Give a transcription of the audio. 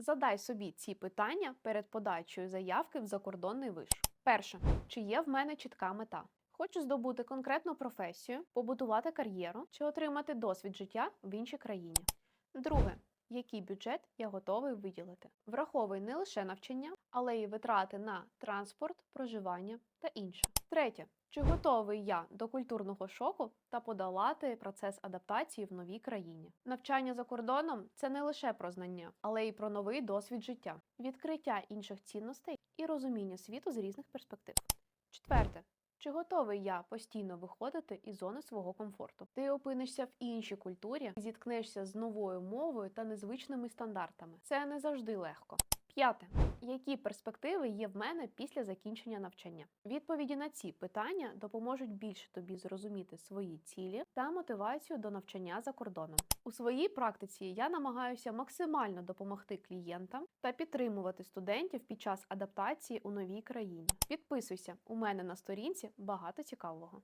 Задай собі ці питання перед подачею заявки в закордонний виш. Перше, чи є в мене чітка мета? Хочу здобути конкретну професію, побудувати кар'єру чи отримати досвід життя в іншій країні. Друге, який бюджет я готовий виділити. Враховуй не лише навчання, але й витрати на транспорт, проживання та інше. Третє, чи готовий я до культурного шоку та подолати процес адаптації в новій країні? Навчання за кордоном це не лише про знання, але й про новий досвід життя, відкриття інших цінностей і розуміння світу з різних перспектив. Четверте. Чи готовий я постійно виходити із зони свого комфорту? Ти опинишся в іншій культурі, зіткнешся з новою мовою та незвичними стандартами. Це не завжди легко. П'яте. Які перспективи є в мене після закінчення навчання? Відповіді на ці питання допоможуть більше тобі зрозуміти свої цілі та мотивацію до навчання за кордоном. У своїй практиці я намагаюся максимально допомогти клієнтам та підтримувати студентів під час адаптації у новій країні. Підписуйся, у мене на сторінці багато цікавого.